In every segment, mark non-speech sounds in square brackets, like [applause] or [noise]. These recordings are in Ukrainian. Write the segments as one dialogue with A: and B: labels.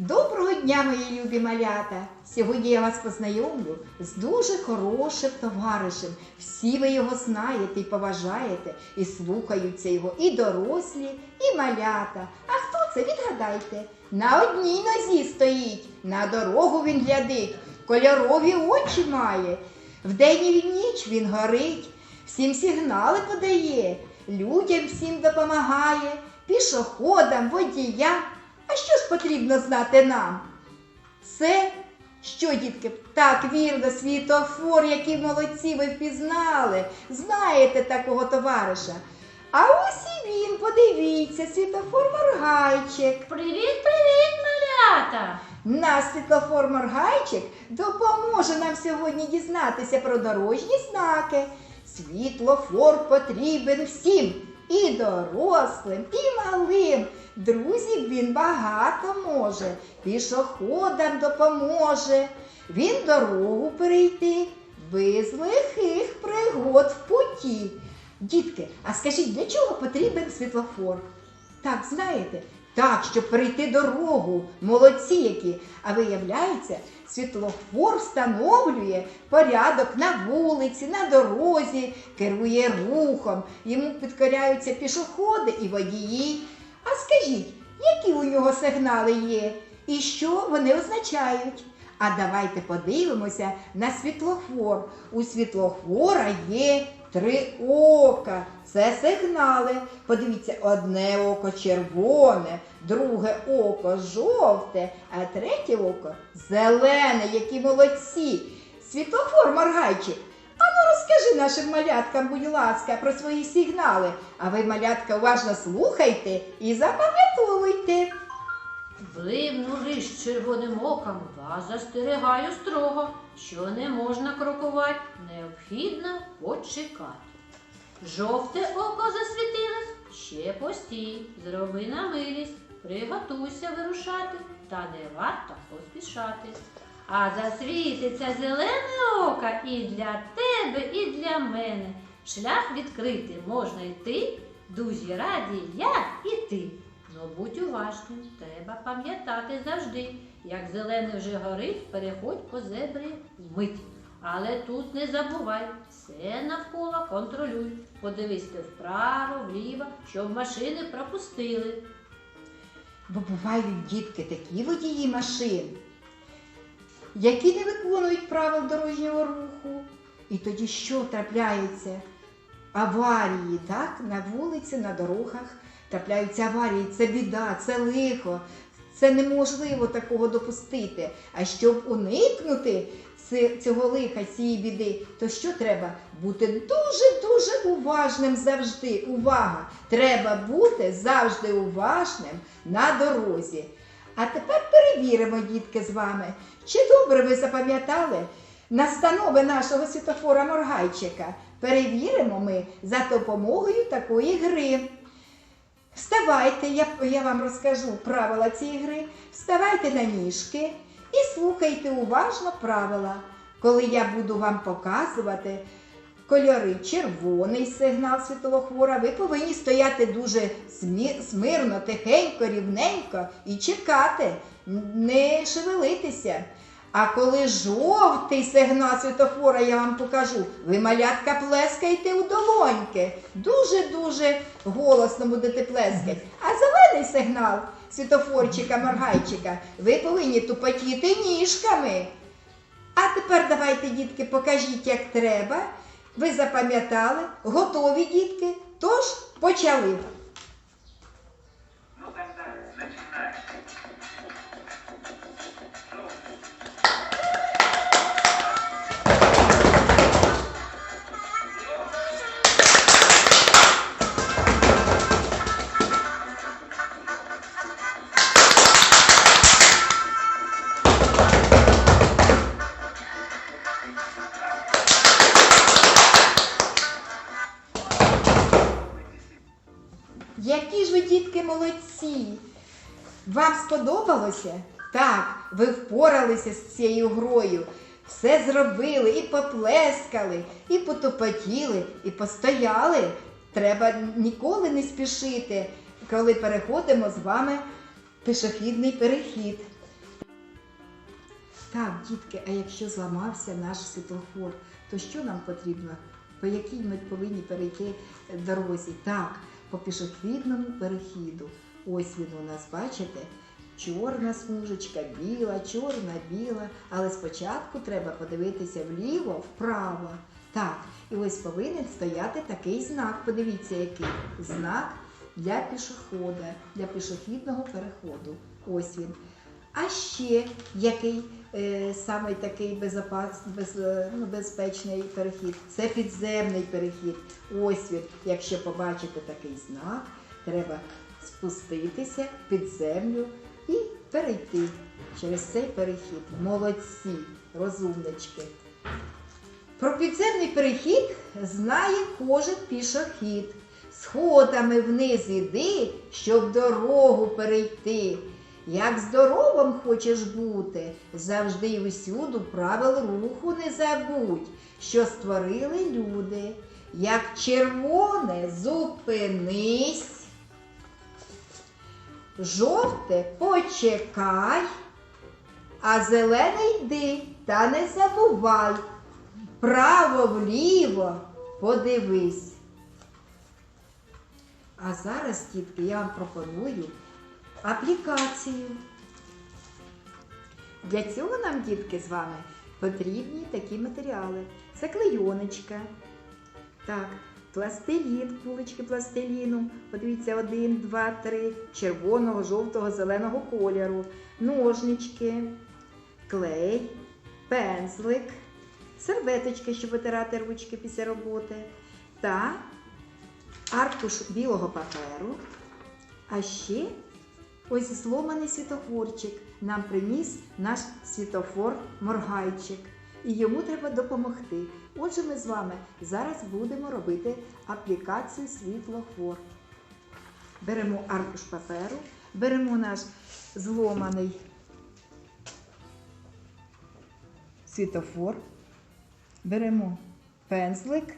A: Доброго дня, мої любі малята! Сьогодні я вас познайомлю з дуже хорошим товаришем. Всі ви його знаєте і поважаєте, і слухаються його і дорослі, і малята. А хто це? Відгадайте. На одній нозі стоїть, на дорогу він глядить, кольорові очі має. Вдень і в ніч він горить, всім сигнали подає, людям всім допомагає, пішоходам, водіям. А що ж потрібно знати нам? Це що, дітки? Так, вірно, світофор, які молодці ви впізнали. Знаєте такого товариша. А ось і він, подивіться, світофор моргайчик.
B: Привіт, привіт, малята!
A: Наш світлофор моргайчик допоможе нам сьогодні дізнатися про дорожні знаки. Світлофор потрібен всім, і дорослим, і малим. Друзів він багато може, пішоходам допоможе. Він дорогу перейти без лихих пригод в путі. Дітки, а скажіть, для чого потрібен світлофор? Так, знаєте? Так, щоб перейти дорогу, молодці які. А виявляється, світлофор встановлює порядок на вулиці, на дорозі, керує рухом, йому підкоряються пішоходи і водії. А скажіть, які у нього сигнали є і що вони означають? А давайте подивимося на світлофор. У світлофора є три ока. Це сигнали. Подивіться, одне око червоне, друге око жовте, а третє око зелене, які молодці. Світлофор моргайчик. А ну розкажи нашим маляткам, будь ласка, про свої сигнали. А ви, малятка, уважно слухайте і запам'ятовуйте.
B: Блимнули з червоним оком, вас застерігаю строго, що не можна крокувати, необхідно почекати. Жовте око засвітилось, ще постій, зроби на милість, приготуйся вирушати, та не варто поспішати. А засвітиться зелене око і для тебе, і для мене. Шлях відкритий можна йти, дузі раді я і ти. Ну будь уважним, треба пам'ятати завжди, як зелене вже горить, переходь по зебрі вмить. Але тут не забувай, все навколо контролюй. Подивись ти вправо, вліво, щоб машини пропустили.
A: Бо бувають дітки такі водії машин, які не виконують правил дорожнього руху. І тоді що трапляється? Аварії, так? На вулиці, на дорогах трапляються аварії. Це біда, це лихо. Це неможливо такого допустити. А щоб уникнути цього лиха, цієї біди, то що треба? Бути дуже-дуже уважним завжди. Увага! Треба бути завжди уважним на дорозі. А тепер перевіримо, дітки, з вами, чи добре ви запам'ятали настанови нашого світофора Моргайчика. Перевіримо ми за допомогою такої гри. Вставайте, я, я вам розкажу правила цієї гри. Вставайте на ніжки і слухайте уважно правила. Коли я буду вам показувати кольори червоний сигнал світлофора, ви повинні стояти дуже смирно, тихенько, рівненько і чекати, не шевелитися. А коли жовтий сигнал світофора я вам покажу, ви малятка плескайте у долоньки. Дуже-дуже голосно будете плескати. А зелений сигнал світофорчика, моргайчика, ви повинні тупотіти ніжками. А тепер давайте, дітки, покажіть, як треба. Ви запам'ятали, готові, дітки? Тож почали. Молодці! Вам сподобалося? Так, ви впоралися з цією грою. Все зробили, і поплескали, і потопотіли, і постояли. Треба ніколи не спішити, коли переходимо з вами пішохідний перехід. Так, дітки, а якщо зламався наш світлофор, то що нам потрібно? По якій ми повинні перейти дорозі? Так, по пішохідному перехіду. Ось він у нас, бачите? Чорна смужечка, біла, чорна, біла. Але спочатку треба подивитися вліво, вправо. Так, і ось повинен стояти такий знак. Подивіться, який знак для пішохода, для пішохідного переходу. Ось він. А ще який е, саме такий безопас, без, е, ну, безпечний перехід? Це підземний перехід. Ось він. Якщо побачите такий знак, треба спуститися під землю і перейти через цей перехід. Молодці, розумнички. Про підземний перехід знає кожен пішохід. Сходами вниз іди, щоб дорогу перейти. Як здоровим хочеш бути, завжди й усюду правил руху не забудь, що створили люди. Як червоне зупинись, жовте почекай, а зелене йди та не забувай. Право-вліво подивись. А зараз, дітки, я вам пропоную аплікацію. Для цього нам, дітки, з вами потрібні такі матеріали. Це клейоночка. Так, пластилін, кулички пластиліну. Подивіться, один, два, три, червоного, жовтого, зеленого кольору, ножнички, клей, пензлик, серветочки, щоб витирати ручки після роботи, та аркуш білого паперу. А ще ось зломаний світофорчик нам приніс наш світофор моргайчик. І йому треба допомогти. Отже, ми з вами зараз будемо робити аплікацію світлофор. Беремо аркуш паперу, беремо наш зломаний світофор, беремо пензлик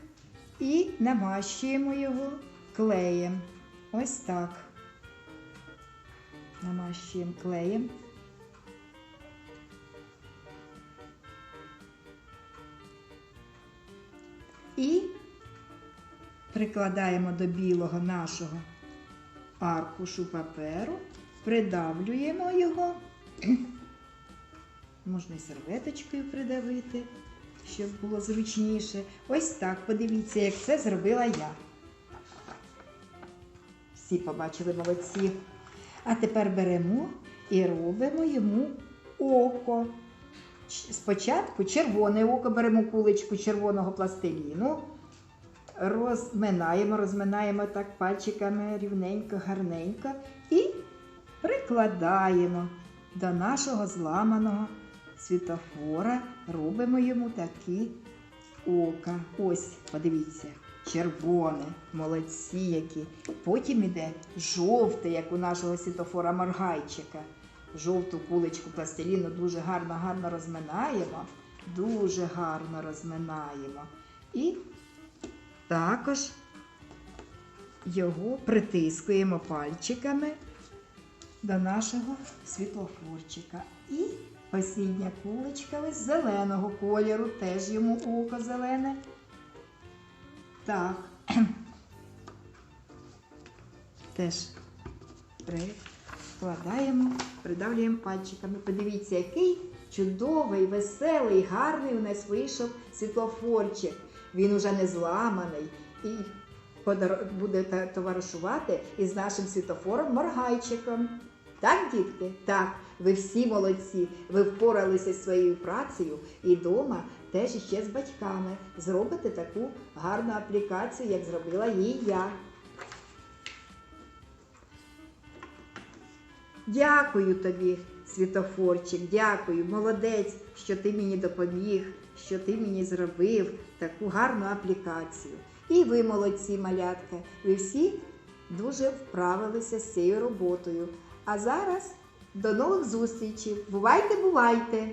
A: і намащуємо його клеєм. Ось так. Намащуємо клеєм. І прикладаємо до білого нашого аркушу паперу, придавлюємо його. Можна і серветочкою придавити, щоб було зручніше. Ось так, подивіться, як це зробила я. Всі побачили молодці. А тепер беремо і робимо йому око. Спочатку червоне око беремо куличку червоного пластиліну, розминаємо, розминаємо так пальчиками рівненько, гарненько і прикладаємо до нашого зламаного світофора, робимо йому такі ока. Ось, подивіться, червоне, молодці які. Потім іде жовте, як у нашого світофора моргайчика. Жовту куличку пластиліну дуже гарно, гарно розминаємо. Дуже гарно розминаємо. І також його притискуємо пальчиками до нашого світлофорчика. І осіння куличка ось зеленого кольору, теж йому око зелене. Так. [clears throat] Теж прикладаємо, придавлюємо пальчиками. Подивіться, який чудовий, веселий, гарний у нас вийшов світлофорчик. Він уже не зламаний і буде товаришувати із нашим світлофором моргайчиком. Так, дітки? Так, ви всі молодці. Ви впоралися зі своєю працею і вдома теж іще з батьками зробите таку гарну аплікацію, як зробила її я. Дякую тобі, світофорчик, дякую, молодець, що ти мені допоміг, що ти мені зробив таку гарну аплікацію. І ви, молодці, малятка, ви всі дуже вправилися з цією роботою. А зараз до нових зустрічей. Бувайте, бувайте!